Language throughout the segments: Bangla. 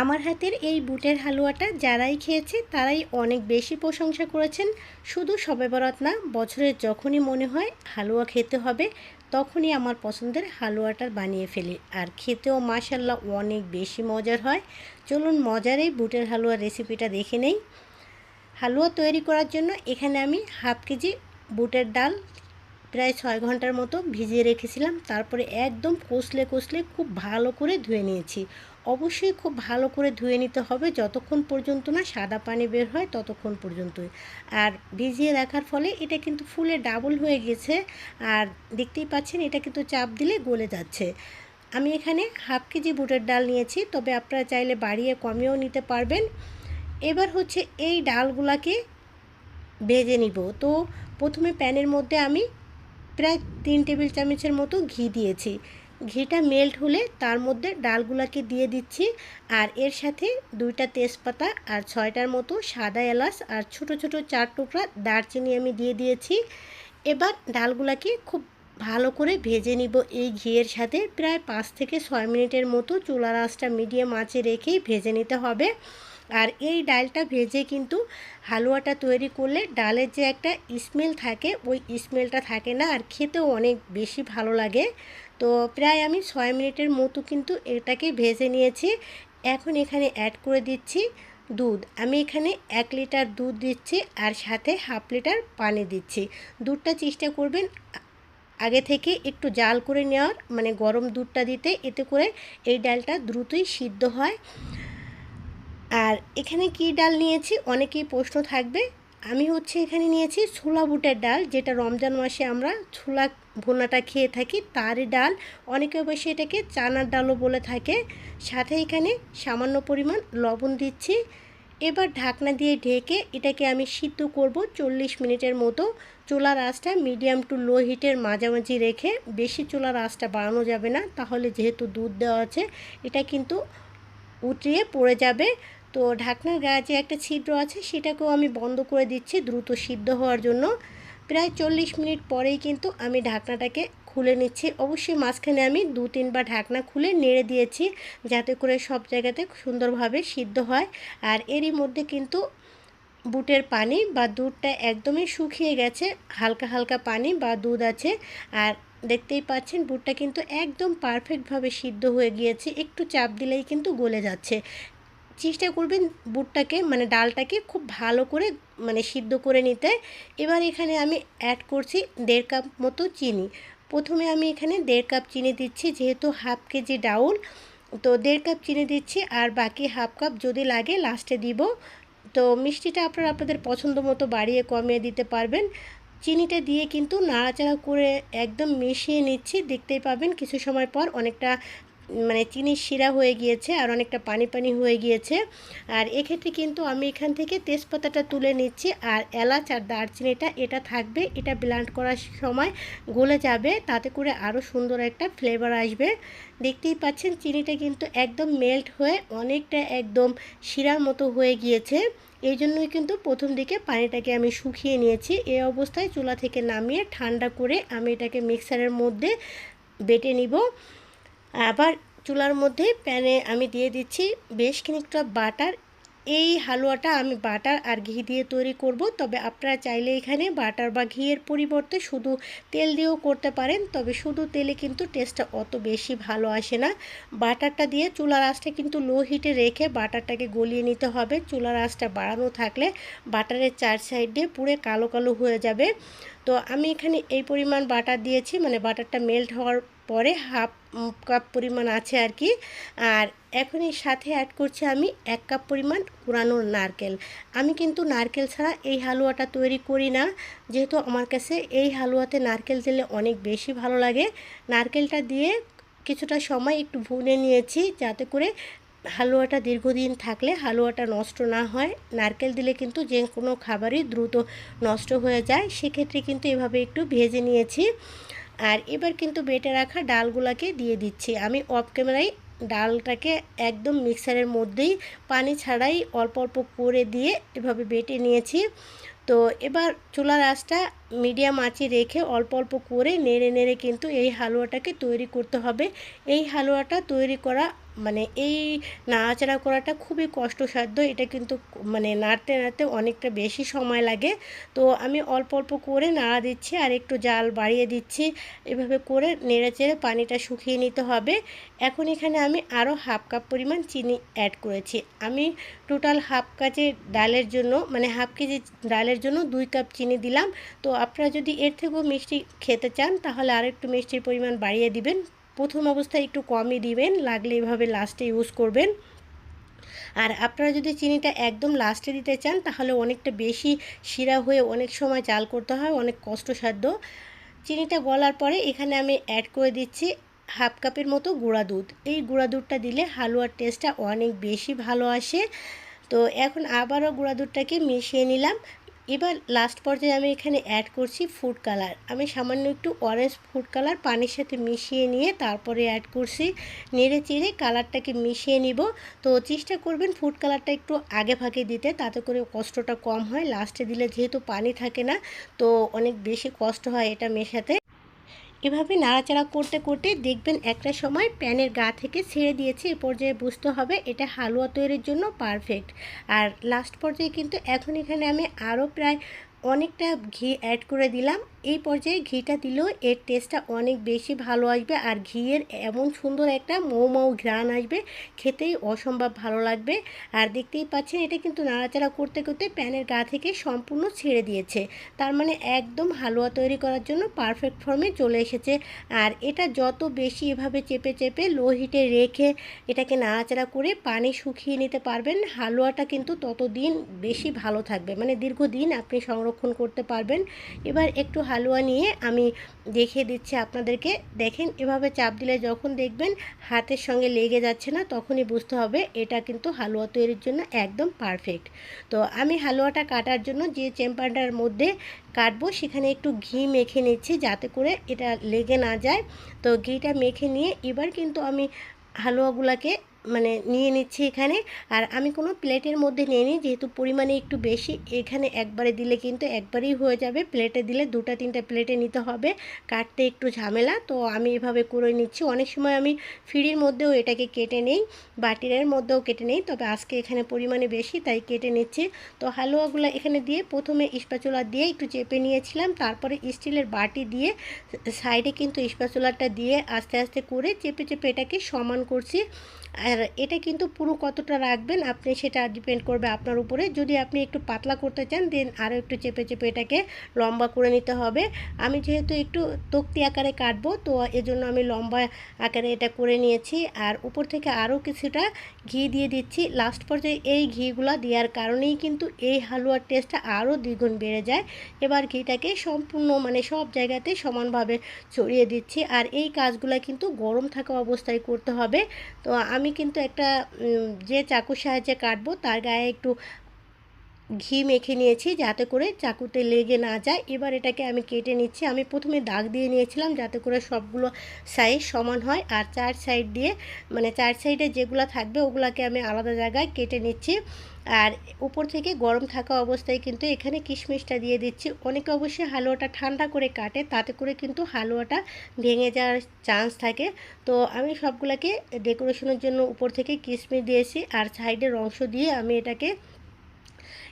আমার হাতের এই বুটের হালুয়াটা যারাই খেয়েছে, তারাই অনেক বেশি প্রশংসা করেছেন। শুধু সবে বরাত না, বছরের যখনই মনে হয় হালুয়া খেতে হবে, তখনই আমার পছন্দের হালুয়াটা বানিয়ে ফেলি। আর খেতেও মাসাল্লাহ অনেক বেশি মজার হয়। চলুন মজার এই বুটের হালুয়ার রেসিপিটা দেখে নেই। হালুয়া তৈরি করার জন্য এখানে আমি হাফ কেজি বুটের ডাল প্রায় ছয় ঘণ্টার মতো ভিজিয়ে রেখেছিলাম। তারপরে একদম কষলে কষলে খুব ভালো করে ধুয়ে নিয়েছি। অবশ্যই খুব ভালো করে ধুয়ে নিতে হবে। যতক্ষণ পর্যন্ত না সাদা পানি বের হয়, ততক্ষণ পর্যন্তই। আর ভিজিয়ে রাখার ফলে এটা কিন্তু ফুলে ডাবল হয়ে গেছে। আর দেখতেই পাচ্ছেন, এটা কিন্তু চাপ দিলে গলে যাচ্ছে। আমি এখানে হাফ কেজি বুটের ডাল নিয়েছি, তবে আপনারা চাইলে বাড়িয়ে কমিয়েও নিতে পারবেন। এবার হচ্ছে এই ডালগুলাকে ভেজে নিব। তো প্রথমে প্যানের মধ্যে আমি প্রায় তিন টেবিল চামচের মতো ঘি দিয়েছি। ঘিটা মেল্ট হলে তার মধ্যে ডালগুলাকে দিয়ে দিচ্ছি। আর এর সাথে দুইটা তেজপাতা আর ছয়টার মতো সাদা এলাচ আর ছোট ছোট চার টুকরা দারচিনি আমি দিয়ে দিয়েছি। এবার ডালগুলাকে খুব ভালো করে ভেজে নিব এই ঘিয়ের সাথে। প্রায় পাঁচ থেকে ছয় মিনিটের মতো চুলার আঁচটা মিডিয়াম আঁচে রেখেই ভেজে নিতে হবে। আর এই ডালটা ভেজে কিন্তু হালুয়াটা তৈরি করলে ডালের যে একটা স্মেল থাকে, ওই স্মেলটা থাকে না। আর খেতেও অনেক বেশি ভালো লাগে। তো প্রায় আমি ছয় মিনিটের মতো কিন্তু এটাকে ভেজে নিয়েছি। এখন এখানে অ্যাড করে দিচ্ছি দুধ। আমি এখানে এক লিটার দুধ দিচ্ছি আর সাথে হাফ লিটার পানি দিচ্ছি। দুধটা চেষ্টা করবেন আগে থেকে একটু জাল করে নেওয়ার মানে গরম দুধটা দিতে। এতে করে এই ডালটা দ্রুতই সিদ্ধ হয়। আর এখানে কি ডাল নিয়েছি? অনেকেই প্রশ্ন থাকবে আমি হচ্ছে এখানে নিয়েছি ছোলা বুটের ডাল, যেটা রমজান মাসে আমরা ছোলা ভুনাটা খেয়ে থাকি তারই ডাল। অনেকে অবশ্যই এটাকে চানার ডালও বলে থাকে। সাথে এখানে সামান্য পরিমাণ লবণ দিচ্ছি। এবার ঢাকনা দিয়ে ঢেকে এটাকে আমি সিদ্ধ করব চল্লিশ মিনিটের মতো। চুলার আঁচটা মিডিয়াম টু লো হিটের মাঝামাঝি রেখে বেশি চুলার আঁচটা বাড়ানো যাবে না, তাহলে যেহেতু দুধ দেওয়া আছে, এটা কিন্তু উঠিয়ে পড়ে যাবে। তো ঢাকনার গায়ে যে একটা ছিদ্র আছে, সেটাকেও আমি বন্ধ করে দিচ্ছি দ্রুত সিদ্ধ হওয়ার জন্য। প্রায় চল্লিশ মিনিট পরেই কিন্তু আমি ঢাকনাটাকে খুলে নিচ্ছি। অবশ্যই মাঝখানে আমি দু তিনবার ঢাকনা খুলে নেড়ে দিয়েছি যাতে করে সব জায়গাতে সুন্দরভাবে সিদ্ধ হয়। আর এরই মধ্যে কিন্তু বুটের পানি বা দুধটা একদমই শুকিয়ে গেছে। হালকা হালকা পানি বা দুধ আছে। আর দেখতেই পাচ্ছেন বুটটা কিন্তু একদম পারফেক্টভাবে সিদ্ধ হয়ে গিয়েছে। একটু চাপ দিলেই কিন্তু গলে যাচ্ছে। চেষ্টা করবেন বুটটাকে মানে ডালটাকে খুব ভালো করে মানে সিদ্ধ করে নিতে। এবার এখানে আমি অ্যাড করছি দেড় কাপ মতো চিনি। প্রথমে আমি এখানে দেড় কাপ চিনি দিচ্ছি, যেহেতু হাফ কেজি ডাউল। তো দেড় কাপ চিনি দিচ্ছি, আর বাকি হাফ কাপ যদি লাগে লাস্টে দিব। তো মিষ্টিটা আপনারা আপনাদের পছন্দ মতো বাড়িয়ে কমিয়ে দিতে পারবেন। চিনিটা দিয়ে কিন্তু নাড়াচাড়া করে একদম মিশিয়ে নিচ্ছি। দেখতেই পাবেন, কিছু সময় পর অনেকটা মানে চিনির শিরা হয়ে গিয়েছে আর অনেকটা পানি পানি হয়ে গিয়েছে। আর এক্ষেত্রে কিন্তু আমি এখান থেকে তেজপাতাটা তুলে নিচ্ছি আর এলাচ আর দারচিনিটা এটা থাকবে, এটা ব্লান্ড করার সময় গলে যাবে, তাতে করে আরও সুন্দর একটা ফ্লেভার আসবে। দেখতেই পাচ্ছেন চিনিটা কিন্তু একদম মেল্ট হয়ে অনেকটা একদম শিরার মতো হয়ে গিয়েছে। এই জন্যই কিন্তু প্রথম দিকে পানিটাকে আমি শুকিয়ে নিয়েছি। এই অবস্থায় চুলা থেকে নামিয়ে ঠান্ডা করে আমি এটাকে মিক্সারের মধ্যে বেটে নিব। আবার চুলার মধ্যে প্যানে আমি দিয়ে দিচ্ছি বেশ খানিকটা বাটার। এই হালুয়াটা আমি বাটার আর ঘি দিয়ে তৈরি করব। তবে আপনারা চাইলে এখানে বাটার বা ঘিয়ের পরিবর্তে শুধু তেল দিয়েও করতে পারেন। তবে শুধু তেলে কিন্তু টেস্টটা অত বেশি ভালো আসে না। বাটারটা দিয়ে চুলার আঁচটা কিন্তু লো হিটে রেখে বাটারটাকে গলিয়ে নিতে হবে। চুলার আঁচটা বাড়ানো থাকলে বাটারের চার সাইড দিয়ে পুরো কালো কালো হয়ে যাবে। তো আমি এখানে এই পরিমাণ বাটার দিয়েছি। মানে বাটারটা মেল্ট হওয়ার পরে হাফ কাপ পরিমাণ আছে আর কি। আর এখন সাথে অ্যাড করছি আমি এক কাপ পরিমাণ কুড়ানো নারকেল। আমি কিন্তু নারকেল ছাড়া এই হালুয়াটা তৈরি করি না। যেহেতু আমার কাছে এই হালুয়াতে নারকেল দিলে অনেক বেশি ভালো লাগে। নারকেলটা দিয়ে কিছুটা সময় একটু ভুনে নিয়েছি যাতে করে হালুয়াটা দীর্ঘদিন থাকলে হালুয়াটা নষ্ট না হয়। নারকেল দিলে কিন্তু যে কোনো খাবারই দ্রুত নষ্ট হয়ে যায়। সেক্ষেত্রে কিন্তু এভাবে একটু ভেজে নিয়েছি। আর এবার কিন্তু বেটে রাখা ডালগুলোকে দিয়ে দিচ্ছি। আমি অফ ক্যামেরায় ডালটাকে একদম মিক্সারের মধ্যেই পানি ছাড়াই অল্প অল্প করে দিয়ে এভাবে বেটে নিয়েছি। তো এবার চুলার আঁচটা মিডিয়াম আঁচে রেখে অল্প অল্প করে নেড়ে নেড়ে কিন্তু এই হালুয়াটাকে তৈরি করতে হবে। এই হালুয়াটা তৈরি করা মানে এই নাড়াচাড়া করাটা খুবই কষ্টসাধ্য। এটা কিন্তু মানে নাড়তে নাড়তে অনেকটা বেশি সময় লাগে। তো আমি অল্প অল্প করে নাড়া দিচ্ছি আর একটু জাল বাড়িয়ে দিচ্ছি। এভাবে করে নেড়ে চেড়ে পানিটা শুকিয়ে নিতে হবে। এখন এখানে আমি আরও হাফ কাপ পরিমাণ চিনি অ্যাড করেছি। আমি টোটাল হাফ কাজে ডালের জন্য মানে হাফ কেজি ডালের জন্য দুই কাপ চিনি দিলাম। তো আপনারা যদি এর থেকেও মিষ্টি খেতে চান, তাহলে আর একটু মিষ্টির পরিমাণ বাড়িয়ে দিবেন। প্রথম অবস্থায় একটু কমই দিবেন, লাগলে এভাবে লাস্টে ইউজ করবেন। আর আপনারা যদি চিনিটা একদম লাস্টে দিতে চান, তাহলে অনেকটা বেশি শিরা হয়ে অনেক সময় চাল করতে হয়, অনেক কষ্টসাধ্য। চিনিটা গলার পরে এখানে আমি অ্যাড করে দিচ্ছি হাফ কাপের মতো গুঁড়া দুধ। এই গুঁড়া দুধটা দিলে হালুয়ার টেস্টটা অনেক বেশি ভালো আসে। তো এখন আবারও গুঁড়া দুধটাকে মিশিয়ে নিলাম। এবার লাস্ট পর্যায়ে আমি এখানে অ্যাড করছি ফুড কালার আমি সামান্য একটু অরেঞ্জ ফুড কালার পানির সাথে মিশিয়ে নিয়ে তারপরে অ্যাড করছি নেড়ে চেড়ে কালারটাকে মিশিয়ে নিব। তো চেষ্টা করবেন ফুড কালারটা একটু আগে ভাগে দিতে, তাতে করে কষ্টটা কম হয়। লাস্টে দিলে যেহেতু পানি থাকে না, তো অনেক বেশি কষ্ট হয় এটা মেশাতে। এভাবে নাড়াচাড়া করতে করতে দেখবেন একটা সময় প্যানের গা থেকে ছেড়ে দিয়েছে, এ পর্যায়ে বুঝতে হবে এটা হালুয়া তৈরির জন্য পারফেক্ট আর লাস্ট পর্যায়ে কিন্তু এখন এখানে আমি আরও প্রায় অনেকটা ঘি অ্যাড করে দিলাম। এই পর্যায়ে ঘিটা দিলেও এর টেস্টটা অনেক বেশি ভালো আসবে আর ঘিয়ের এমন সুন্দর একটা মৌ মৌ ঘ্রাণ আসবে, খেতেই অসম্ভব ভালো লাগবে। আর দেখতেই পাচ্ছেন, এটা কিন্তু নাড়াচাড়া করতে করতে প্যানের গা থেকে সম্পূর্ণ ছেড়ে দিয়েছে। তার মানে একদম হালুয়া তৈরি করার জন্য পারফেক্ট ফর্মে চলে এসেছে। আর এটা যত বেশি এভাবে চেপে চেপে লো হিটে রেখে এটাকে নাড়াচাড়া করে পানি শুকিয়ে নিতে পারবেন, হালুয়াটা কিন্তু ততদিন বেশি ভালো থাকবে। মানে দীর্ঘদিন আপনি সংরক্ষণ করতে পারবেন। এবার একটু হালুয়া নিয়ে আমি দেখিয়ে দিচ্ছি আপনাদেরকে। দেখেন, এভাবে চাপ দিলে যখন দেখবেন হাতের সঙ্গে লেগে যাচ্ছে না, তখনই বুঝতে হবে এটা কিন্তু হালুয়া তৈরির জন্য একদম পারফেক্ট তো আমি হালুয়াটা কাটার জন্য যে চেম্পারটার মধ্যে কাটবো, সেখানে একটু ঘি মেখে নিচ্ছি যাতে করে এটা লেগে না যায়। তো ঘিটা মেখে নিয়ে এবার কিন্তু আমি হালুয়াগুলাকে মানে নিয়ে নিচ্ছি এখানে। আর আমি কোনো প্লেটের মধ্যে নিয়ে নিই, যেহেতু পরিমাণে একটু বেশি, এখানে একবারে দিলে কিন্তু একবারেই হয়ে যাবে। প্লেটে দিলে দুটা, তিনটা প্লেটে নিতে হবে, কাটতে একটু ঝামেলা। তো আমি এভাবে করে নিচ্ছি। অনেক সময় আমি ফিরির মধ্যেও এটাকে কেটে নেই, বাটিরের মধ্যেও কেটে নেই। তবে আজকে এখানে পরিমাণে বেশি, তাই কেটে নিচ্ছি। তো হালুয়াগুলো এখানে দিয়ে প্রথমে ইস্পাচুলা দিয়ে একটু চেপে নিয়েছিলাম। তারপরে স্টিলের বাটি দিয়ে সাইডে কিন্তু ইস্পাচুলাটা দিয়ে আস্তে আস্তে করে চেপে চেপে এটাকে সমান করছি। আর এটা কিন্তু পুরো কতটা রাখবেন, আপনি সেটা ডিপেন্ড করবে আপনার উপরে। যদি আপনি একটু পাতলা করতে চান দেন আরও একটু চেপে চেপে এটাকে লম্বা করে নিতে হবে। আমি যেহেতু একটু তক্তি আকারে কাটবো, তো এজন্য আমি লম্বা আকারে এটা করে নিয়েছি। আর উপর থেকে আরও কিছুটা ঘি দিয়ে দিচ্ছি। লাস্ট পর্যায়ে এই ঘিগুলো দেওয়ার কারণেই কিন্তু এই হালুয়ার টেস্টটা আরও দ্বিগুণ বেড়ে যায়। এবার ঘিটাকে সম্পূর্ণ মানে সব জায়গাতে সমানভাবে ছড়িয়ে দিচ্ছি। আর এই কাজগুলো কিন্তু গরম থাকা অবস্থায় করতে হবে। তো আমি কিন্তু একটা যে চাকুর সাহায্যে কাটবো তার গায়ে একটু ঘি মেখে নিয়েছি যাতে করে চাকুতে লেগে না যায়। এবার এটাকে আমি কেটে নিচ্ছি। আমি প্রথমে দাগ দিয়ে নিয়েছিলাম যাতে করে সবগুলো সাইজ সমান হয়। আর চার সাইড দিয়ে মানে চার সাইডে যেগুলো থাকবে ওগুলাকে আমি আলাদা জায়গায় কেটে নিচ্ছি। আর উপর থেকে গরম থাকা অবস্থায় কিন্তু এখানে কিশমিশটা দিয়ে দিচ্ছি। অনেকে অবশ্যই হালুয়াটা ঠান্ডা করে কাটে, তাতে করে কিন্তু হালুয়াটা ভেঙে যাওয়ার চান্স থাকে। তো আমি সবগুলোকে ডেকোরেশনের জন্য উপর থেকে কিশমিশ দিয়েছি। আর সাইডের অংশ দিয়ে আমি এটাকে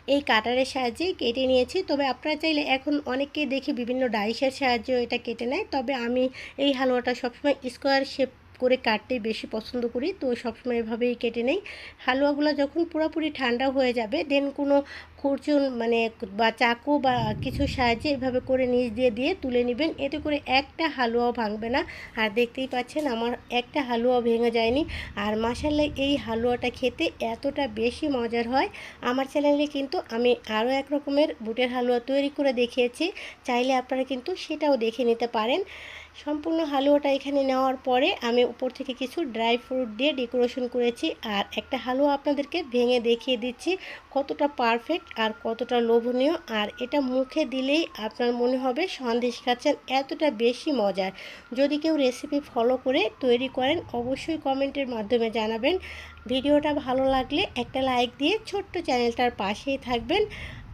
এই কাটারের সাহায্যে কেটে নিয়েছি। তবে আপনারা চাইলে এখন অনেককে দেখি বিভিন্ন ডাইসের সাহায্যে এটা কেটে নেয়। তবে আমি এই হালুয়াটা সবসময় স্কোয়ার শেপ করে কাটতেই বেশি পছন্দ করি, তো সবসময় এভাবেই কেটে নেই। হালুয়াগুলো যখন পুরোপুরি ঠান্ডা হয়ে যাবে দেন কোনো খুরচুন মানে বা চাকু বা কিছু সাহায্যে এভাবে করে নিচ দিয়ে দিয়ে তুলে নেবেন। এতে করে একটা হালুয়াও ভাঙবে না। আর দেখতেই পাচ্ছেন আমার একটা হালুয়া ভেঙে যায়নি। আর মাসাল্লাহ এই হালুয়াটা খেতে এতটা বেশি মজার হয়। আমার চ্যানেলে কিন্তু আমি আরও এক রকমের বুটের হালুয়া তৈরি করে দেখিয়েছি। চাইলে আপনারা কিন্তু সেটাও দেখে নিতে পারেন। সম্পূর্ণ হালুয়াটা এখানে নেওয়ার পরে আমি উপর থেকে কিছু ড্রাই ফ্রুট দিয়ে ডেকোরেশন করেছি। আর একটা হালুয়া আপনাদেরকে ভেঙে দেখিয়ে দিচ্ছি কতটা পারফেক্ট আর কতটা লোভনীয়। আর এটা মুখে দিলেই আপনার মনে হবে সন্দেশ খাচ্ছেন, এতটা বেশি মজার। যদি কেউ রেসিপি ফলো করে তৈরি করেন, অবশ্যই কমেন্টের মাধ্যমে জানাবেন। ভিডিওটা ভালো লাগলে একটা লাইক দিয়ে ছোট্ট চ্যানেলটার পাশেই থাকবেন।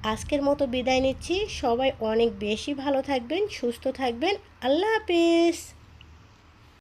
আজকের মতো বিদায় নিচ্ছি। সবাই অনেক বেশি ভালো থাকবেন সুস্থ থাকবেন। আল্লাহ হাফিজ।